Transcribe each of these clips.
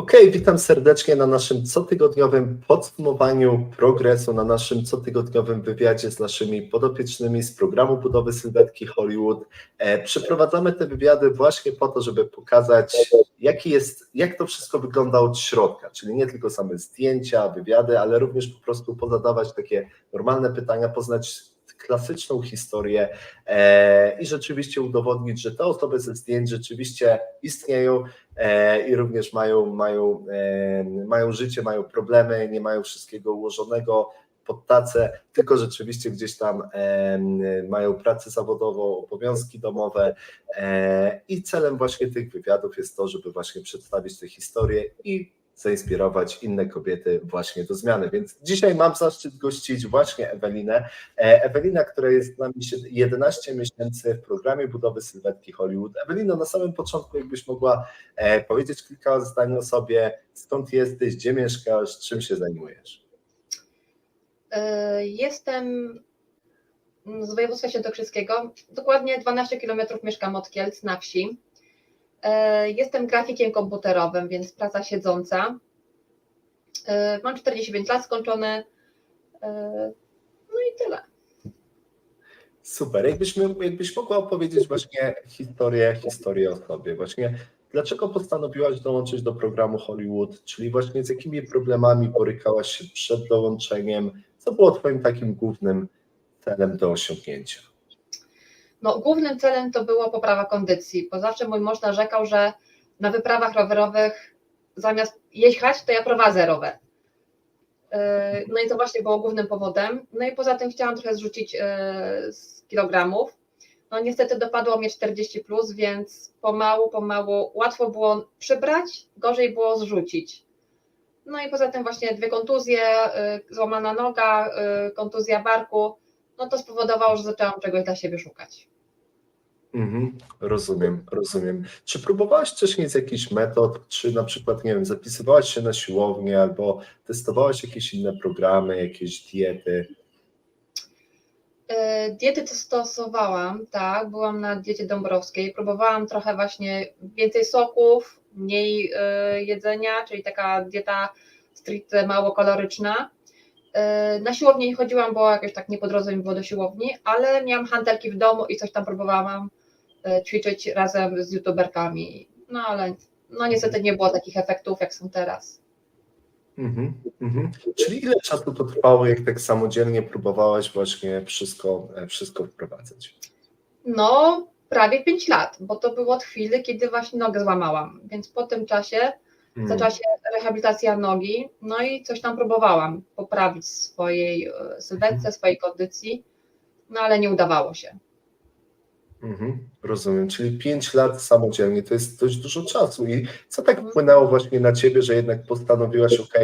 Okej, witam serdecznie na naszym cotygodniowym podsumowaniu progresu, na naszym cotygodniowym wywiadzie z naszymi podopiecznymi z programu budowy sylwetki Hollywood. E, Przeprowadzamy te wywiady właśnie po to, żeby pokazać, jaki jest, jak to wszystko wygląda od środka, czyli nie tylko same zdjęcia, wywiady, ale również po prostu pozadawać takie normalne pytania, poznać klasyczną historię e, i rzeczywiście udowodnić, że te osoby ze zdjęć rzeczywiście istnieją e, i również mają, mają, e, mają życie, mają problemy, nie mają wszystkiego ułożonego pod tacę, tylko rzeczywiście gdzieś tam mają pracę zawodową, obowiązki domowe i celem właśnie tych wywiadów jest to, żeby właśnie przedstawić te historie i zainspirować inne kobiety właśnie do zmiany. Więc dzisiaj mam zaszczyt gościć właśnie Ewelinę. E, Ewelina, która jest z nami 11 miesięcy w programie budowy sylwetki Hollywood. Ewelino, na samym początku jakbyś mogła e, powiedzieć kilka zdań o sobie, skąd jesteś, gdzie mieszkasz, czym się zajmujesz? E, Jestem z województwa świętokrzyskiego. Dokładnie 12 km mieszkam od Kielc na wsi. E, Jestem grafikiem komputerowym, więc praca siedząca. E, Mam 45 lat skończone. E, No i tyle. Super. Jakbyśmy, jakbyś mogła opowiedzieć właśnie historię, historię o sobie. Właśnie dlaczego postanowiłaś dołączyć do programu Hollywood, czyli właśnie z jakimi problemami borykałaś się przed dołączeniem? Co było twoim takim głównym celem do osiągnięcia? No, głównym celem to było poprawa kondycji, bo zawsze mój mąż narzekał, że na wyprawach rowerowych zamiast jechać, to ja prowadzę rower. Yy, No i to właśnie było głównym powodem. No i poza tym chciałam trochę zrzucić yy, z kilogramów. No niestety dopadło mnie 40 plus, więc pomału, pomału łatwo było przybrać, gorzej było zrzucić. No i poza tym właśnie dwie kontuzje, yy, złamana noga, kontuzja barku, no to spowodowało, że zaczęłam czegoś dla siebie szukać. Mhm, rozumiem, rozumiem. Czy próbowałaś wcześniej z jakichś metod, czy na przykład, nie wiem, zapisywałaś się na siłownię albo testowałaś jakieś inne programy, jakieś diety? E, Diety to stosowałam, tak, byłam na diecie dąbrowskiej, próbowałam trochę właśnie więcej soków, mniej e, jedzenia, czyli taka dieta stricte mało kaloryczna. E, Na siłownię nie chodziłam, bo jakoś tak nie po drodze mi było do siłowni, ale miałam hantelki w domu i coś tam próbowałam ćwiczyć razem z youtuberkami, no ale no niestety nie było takich efektów, jak są teraz. Mhm, mhm. Czyli ile czasu to trwało, jak tak samodzielnie próbowałaś właśnie wszystko, e, wszystko wprowadzać? No, prawie 5 lat, bo to było od chwili, kiedy właśnie nogę złamałam, więc po tym czasie Mm, zaczęła się rehabilitacja nogi, no i coś tam próbowałam poprawić swojej e, sylwetce, swojej kondycji, no ale nie udawało się. Mhm, rozumiem, czyli 5 lat samodzielnie to jest dość dużo czasu. I co tak wpłynęło właśnie na ciebie, że jednak postanowiłaś, ok,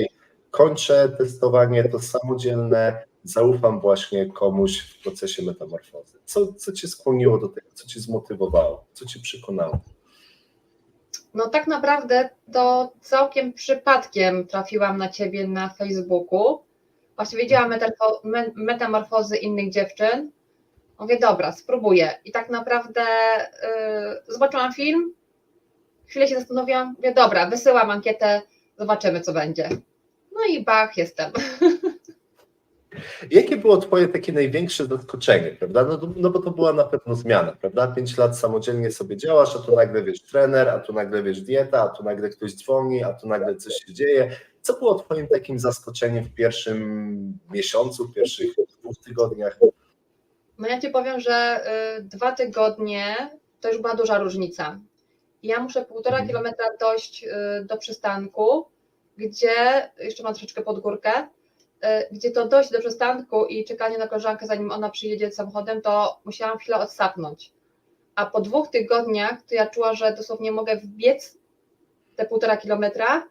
kończę testowanie, to samodzielne, zaufam właśnie komuś w procesie metamorfozy. Co, co cię skłoniło do tego, co cię zmotywowało, co cię przekonało? No tak naprawdę to całkiem przypadkiem trafiłam na ciebie na Facebooku. Właśnie me- metamorfozy innych dziewczyn. Mówię, dobra, spróbuję. I tak naprawdę yy, zobaczyłam film, chwilę się zastanowiłam, mówię, dobra, wysyłam ankietę, zobaczymy co będzie. No i bach, jestem. Jakie było twoje takie największe zaskoczenie, prawda? No, no bo to była na pewno zmiana, prawda? Pięć lat samodzielnie sobie działasz, a tu nagle wiesz trener, a tu nagle wiesz dieta, a tu nagle ktoś dzwoni, a tu nagle coś się dzieje. Co było twoim takim zaskoczeniem w pierwszym miesiącu, w pierwszych dwóch tygodniach? No ja ci powiem, że y, dwa tygodnie to już była duża różnica. Ja muszę półtora Mhm. kilometra dojść y, do przystanku, gdzie, jeszcze mam troszeczkę pod górkę, y, gdzie to dojść do przystanku i czekanie na koleżankę, zanim ona przyjedzie samochodem, to musiałam chwilę odsapnąć. A po dwóch tygodniach to ja czuła, że dosłownie mogę wbiec te półtora kilometra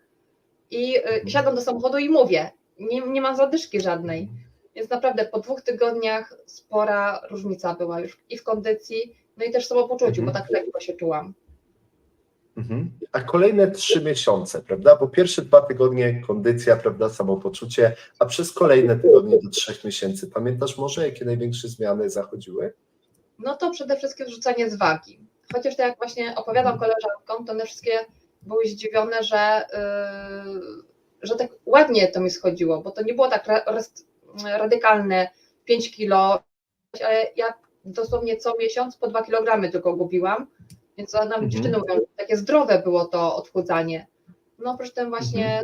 i y, siadam do samochodu i mówię. Nie, nie mam zadyszki żadnej. Więc naprawdę po dwóch tygodniach spora różnica była już i w kondycji, no i też w samopoczuciu, Mhm. bo tak lekko się czułam. Mhm. A kolejne trzy miesiące, prawda? Bo pierwsze dwa tygodnie kondycja, prawda, samopoczucie, a przez kolejne tygodnie do trzech miesięcy. Pamiętasz może, jakie największe zmiany zachodziły? No to przede wszystkim zrzucenie z wagi. Chociaż tak jak właśnie opowiadam koleżankom, to one wszystkie były zdziwione, że, yy, że tak ładnie to mi schodziło, bo to nie było tak radykalne 5 kilo, ale ja dosłownie co miesiąc po 2 kg tylko gubiłam, więc nam Mhm. dziewczyny mówią, takie zdrowe było to odchudzanie. No oprócz tym właśnie,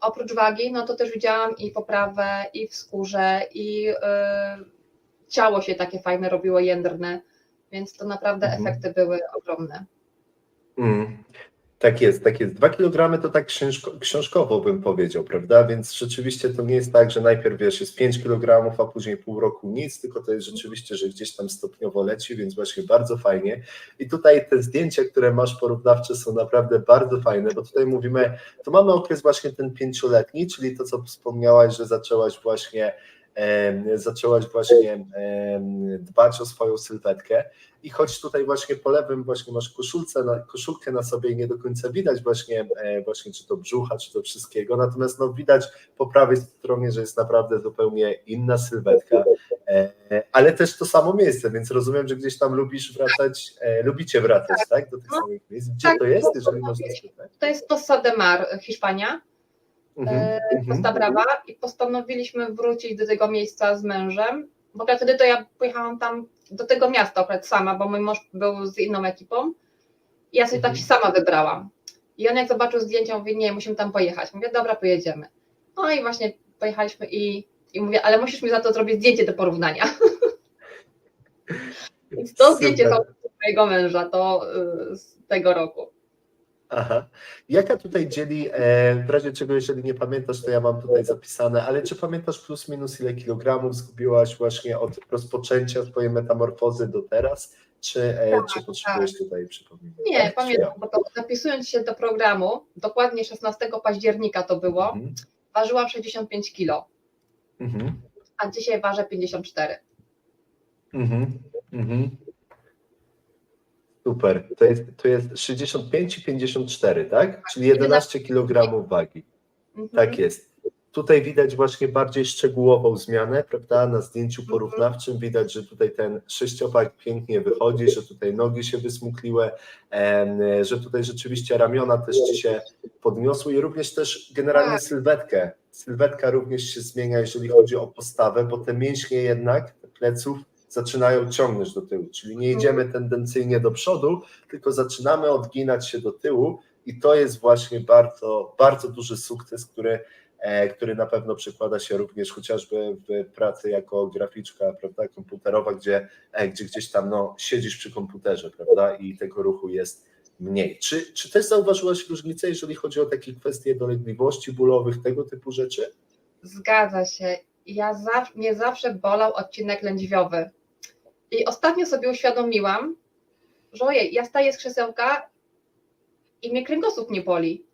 oprócz wagi, no to też widziałam i poprawę i w skórze i yy, ciało się takie fajne robiło, jędrne, więc to naprawdę Mhm. efekty były ogromne. Tak jest, tak jest. Dwa kilogramy to tak książko, książkowo bym powiedział, prawda? Więc rzeczywiście to nie jest tak, że najpierw wiesz, jest 5 kilogramów, a później pół roku nic, tylko to jest rzeczywiście, że gdzieś tam stopniowo leci, więc właśnie bardzo fajnie. I tutaj te zdjęcia, które masz porównawcze są naprawdę bardzo fajne, bo tutaj mówimy, to mamy okres właśnie ten pięcioletni, czyli to, co wspomniałaś, że zaczęłaś właśnie zaczęłaś właśnie dbać o swoją sylwetkę i choć tutaj właśnie po lewym właśnie masz koszulce, na, koszulkę na sobie i nie do końca widać właśnie, e, właśnie czy to brzucha, czy to wszystkiego, natomiast no widać po prawej stronie, że jest naprawdę zupełnie inna sylwetka, e, ale też to samo miejsce, więc rozumiem, że gdzieś tam lubisz wracać, e, lubicie wracać, tak, do tych No, samych miejsc. Gdzie tak, to jest, jeżeli można spytać? To jest Tossa de Mar, Hiszpania, e. Costa Brava i postanowiliśmy wrócić do tego miejsca z mężem, bo akurat wtedy to ja pojechałam tam do tego miasta akurat sama, bo mój mąż był z inną ekipą i ja sobie tak Mhm. się sama wybrałam. I on jak zobaczył zdjęcia, mówi, nie, musimy tam pojechać. Mówię, dobra, pojedziemy. No i właśnie pojechaliśmy i, i mówię, ale musisz mi za to zrobić zdjęcie do porównania. Więc to zdjęcie Super. to mojego męża, to y, z tego roku. Aha. Jaka tutaj dzieli, e, w razie czego, jeżeli nie pamiętasz, to ja mam tutaj zapisane, ale czy pamiętasz plus minus ile kilogramów zgubiłaś właśnie od rozpoczęcia swojej metamorfozy do teraz, czy, e, czy potrzebujesz tutaj przypomnienia? Nie, Tak? pamiętam, bo to zapisując się do programu, dokładnie 16 października to było, Mhm. ważyłam 65 kg, Mhm. a dzisiaj ważę 54. Mhm. Mhm. Super. To jest, to jest 65 i 54, tak? Czyli 11 kg wagi. Mhm. Tak jest. Tutaj widać właśnie bardziej szczegółową zmianę, prawda? Na zdjęciu porównawczym widać, że tutaj ten sześciopak pięknie wychodzi, że tutaj nogi się wysmukliły, że tutaj rzeczywiście ramiona też ci się podniosły i również też generalnie Tak. sylwetkę. Sylwetka również się zmienia, jeżeli chodzi o postawę, bo te mięśnie jednak, pleców zaczynają ciągnąć do tyłu, czyli nie idziemy tendencyjnie do przodu, tylko zaczynamy odginać się do tyłu i to jest właśnie bardzo, bardzo duży sukces, który e, który na pewno przekłada się również chociażby w pracy jako graficzka, prawda, komputerowa, gdzie, e, gdzie gdzieś tam no, siedzisz przy komputerze, prawda, i tego ruchu jest mniej. Czy, czy też zauważyłaś różnicę, jeżeli chodzi o takie kwestie dolegliwości bólowych, tego typu rzeczy? Zgadza się. Ja zaw- mnie zawsze bolał odcinek lędźwiowy. I ostatnio sobie uświadomiłam, że ojej, ja staję z krzesełka i mnie kręgosłup nie boli.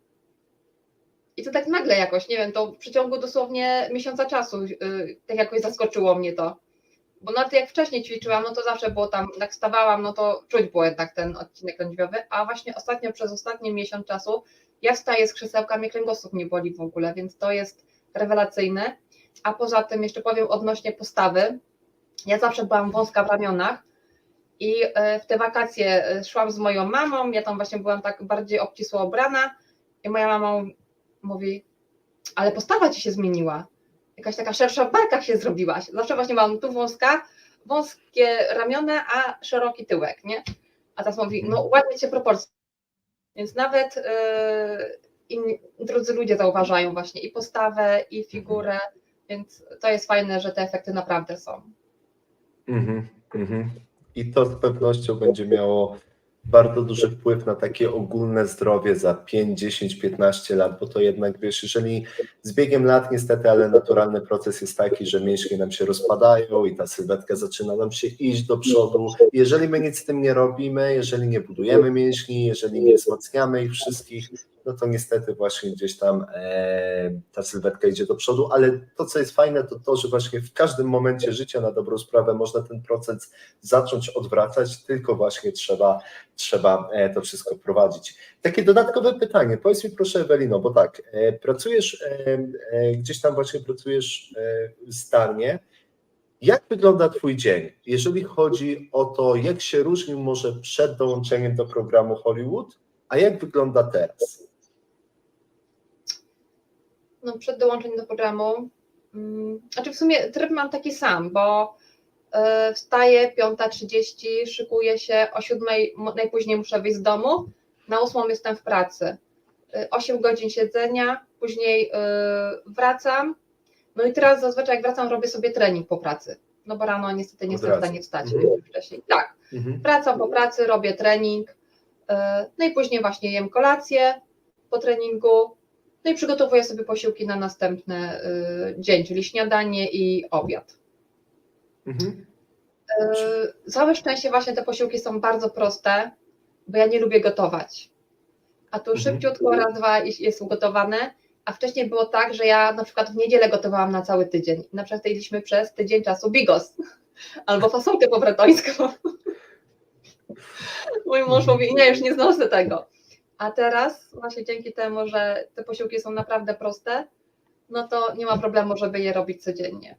I to tak nagle jakoś, nie wiem, to w przeciągu dosłownie miesiąca czasu yy, tak jakoś zaskoczyło mnie to. Bo nawet jak wcześniej ćwiczyłam, no to zawsze było tam, jak wstawałam, no to czuć było jednak ten odcinek lędźwiowy, a właśnie ostatnio, przez ostatni miesiąc czasu, ja wstaję z krzesełka, mnie kręgosłup nie boli w ogóle, więc to jest rewelacyjne. A poza tym jeszcze powiem odnośnie postawy. Ja zawsze byłam wąska w ramionach i e, w te wakacje e, szłam z moją mamą, ja tam właśnie byłam tak bardziej obcisło ubrana i moja mama mówi, ale postawa ci się zmieniła. Jakaś taka szersza w barkach się zrobiłaś. Zawsze właśnie mam tu wąska, wąskie ramiona, a szeroki tyłek, nie? A teraz mówi, no ładnie cię proporcje. Więc nawet yy, inni, drudzy ludzie zauważają właśnie i postawę, i figurę, więc to jest fajne, że te efekty naprawdę są. Mhm, mhm. I to z pewnością będzie miało bardzo duży wpływ na takie ogólne zdrowie za 5, 10, 15 lat, bo to jednak wiesz, jeżeli z biegiem lat niestety, ale naturalny proces jest taki, że mięśnie nam się rozpadają i ta sylwetka zaczyna nam się iść do przodu. Jeżeli my nic z tym nie robimy, jeżeli nie budujemy mięśni, jeżeli nie wzmacniamy ich wszystkich, no to niestety właśnie gdzieś tam e, ta sylwetka idzie do przodu, ale to, co jest fajne, to to, że właśnie w każdym momencie życia na dobrą sprawę można ten proces zacząć odwracać, tylko właśnie trzeba, trzeba e, to wszystko prowadzić. Takie dodatkowe pytanie, powiedz mi proszę Ewelino, bo tak, e, pracujesz, e, e, gdzieś tam właśnie pracujesz e, jak wygląda Twój dzień, jeżeli chodzi o to, jak się różnił może przed dołączeniem do programu Hollywood, A jak wygląda teraz? No, przed dołączeniem do programu, mm, znaczy w sumie tryb mam taki sam, bo e, wstaję 5.30, szykuję się, o 7.00 mo- najpóźniej muszę wyjść z domu, na 8.00 jestem w pracy. E, 8 godzin siedzenia, później e, wracam, no i teraz zazwyczaj jak wracam robię sobie trening po pracy, no bo rano niestety nie jestem w stanie wstać Mhm. wcześniej. Tak, Mhm. wracam po pracy, robię trening, e, no i później właśnie jem kolację po treningu, no i przygotowuję sobie posiłki na następny e, dzień, czyli śniadanie i obiad. Mhm. E, Całe szczęście właśnie te posiłki są bardzo proste, bo ja nie lubię gotować. A tu Mhm. szybciutko raz, dwa jest ugotowane, a wcześniej było tak, że ja na przykład w niedzielę gotowałam na cały tydzień. Na przykład jedliśmy przez tydzień czasu bigos albo fasolkę po bretońsku. Mój mąż mówi, nie, już nie znoszę tego. A teraz właśnie dzięki temu, że te posiłki są naprawdę proste, no to nie ma problemu, żeby je robić codziennie.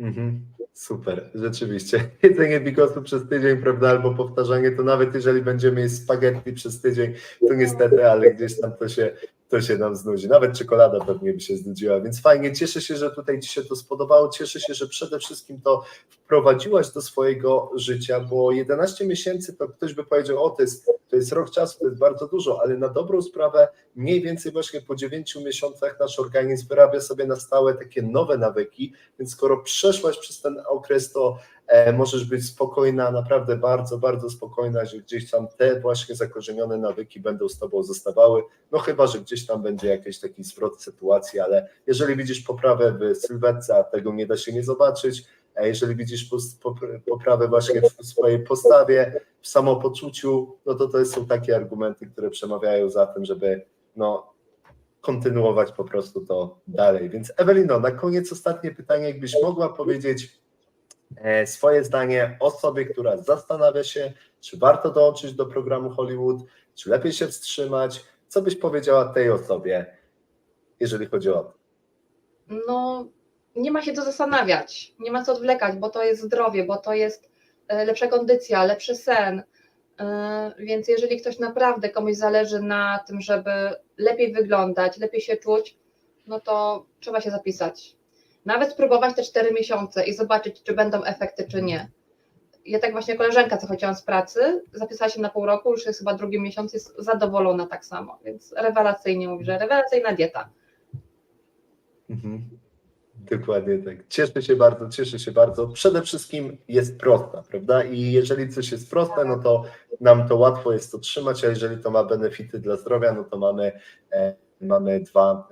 Mhm. Super, rzeczywiście. Jedzenie bigosu przez tydzień, prawda, albo powtarzanie, to nawet jeżeli będziemy jeść spaghetti przez tydzień, to niestety, ale gdzieś tam to się, to się nam znudzi. Nawet czekolada pewnie by się znudziła, więc fajnie. Cieszę się, że tutaj Ci się to spodobało. Cieszę się, że przede wszystkim to wprowadziłaś do swojego życia, bo 11 miesięcy to ktoś by powiedział, o to jest, to jest rok czasu, to jest bardzo dużo, ale na dobrą sprawę mniej więcej właśnie po 9 miesiącach nasz organizm wyrabia sobie na stałe takie nowe nawyki, więc skoro przeszłaś przez ten okres, to możesz być spokojna, naprawdę bardzo, bardzo spokojna, że gdzieś tam te właśnie zakorzenione nawyki będą z tobą zostawały, no chyba, że gdzieś tam będzie jakiś taki zwrot sytuacji, ale jeżeli widzisz poprawę w sylwetce, a tego nie da się nie zobaczyć, a jeżeli widzisz poprawę właśnie w swojej postawie, w samopoczuciu, no to to są takie argumenty, które przemawiają za tym, żeby no, kontynuować po prostu to dalej. Więc Ewelino, na koniec ostatnie pytanie, jakbyś mogła powiedzieć e, swoje zdanie osobie, która zastanawia się, czy warto dołączyć do programu Hollywood, czy lepiej się wstrzymać, co byś powiedziała tej osobie, jeżeli chodzi o to? no nie ma się co zastanawiać, nie ma co odwlekać, bo to jest zdrowie, bo to jest e, lepsza kondycja, lepszy sen. E, Więc jeżeli ktoś naprawdę komuś zależy na tym, żeby lepiej wyglądać, lepiej się czuć, no to trzeba się zapisać. Nawet spróbować te 4 miesiące i zobaczyć, czy będą efekty, czy nie. Ja tak właśnie koleżanka, co chodziłam z pracy, zapisała się na pół roku, już jest chyba drugi miesiąc, jest zadowolona tak samo, więc rewelacyjnie mówi, że rewelacyjna dieta. Mhm. Dokładnie tak. Cieszę się bardzo, cieszę się bardzo. Przede wszystkim jest prosta, prawda? I jeżeli coś jest proste, no to nam to łatwo jest to trzymać, a jeżeli to ma benefity dla zdrowia, no to mamy, e, mamy dwa,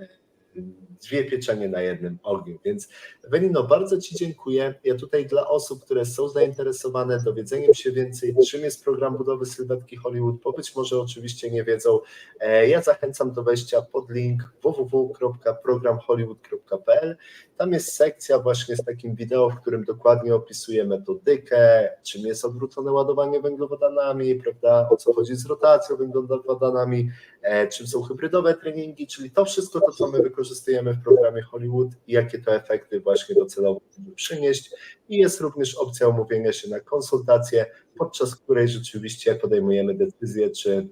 e, dwie pieczenie na jednym ogniu. Więc Ewelino, bardzo Ci dziękuję. Ja tutaj dla osób, które są zainteresowane dowiedzeniem się więcej, czym jest program budowy sylwetki Hollywood, bo być może oczywiście nie wiedzą, e, ja zachęcam do wejścia pod link www.programhollywood.pl. Tam jest sekcja właśnie z takim wideo, w którym dokładnie opisuję metodykę, czym jest odwrócone ładowanie węglowodanami, prawda, o co chodzi z rotacją węglowodanami, e, czym są hybrydowe treningi, czyli to wszystko to, co my wykorzystujemy w programie Hollywood i jakie to efekty właśnie docelowo przynieść. I jest również opcja umówienia się na konsultację, podczas której rzeczywiście podejmujemy decyzję, czy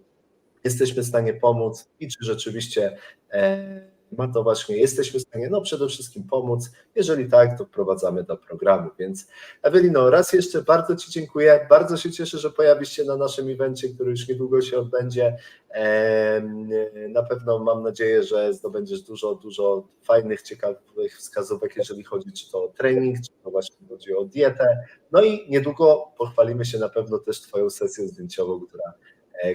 jesteśmy w stanie pomóc i czy rzeczywiście e, ma to właśnie, jesteśmy w stanie no przede wszystkim pomóc. Jeżeli tak, to wprowadzamy do programu. Więc Ewelino, raz jeszcze bardzo Ci dziękuję. Bardzo się cieszę, że pojawisz się na naszym evencie, który już niedługo się odbędzie. Na pewno mam nadzieję, że zdobędziesz dużo, dużo fajnych, ciekawych wskazówek, jeżeli chodzi czy to o trening, czy to właśnie chodzi o dietę. No i niedługo pochwalimy się na pewno też Twoją sesją zdjęciową, która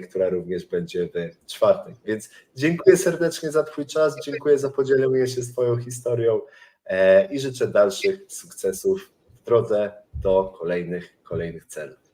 która również będzie w czwartek. Więc dziękuję serdecznie za Twój czas, dziękuję za podzielenie się swoją historią e, i życzę dalszych sukcesów w drodze do kolejnych, kolejnych celów.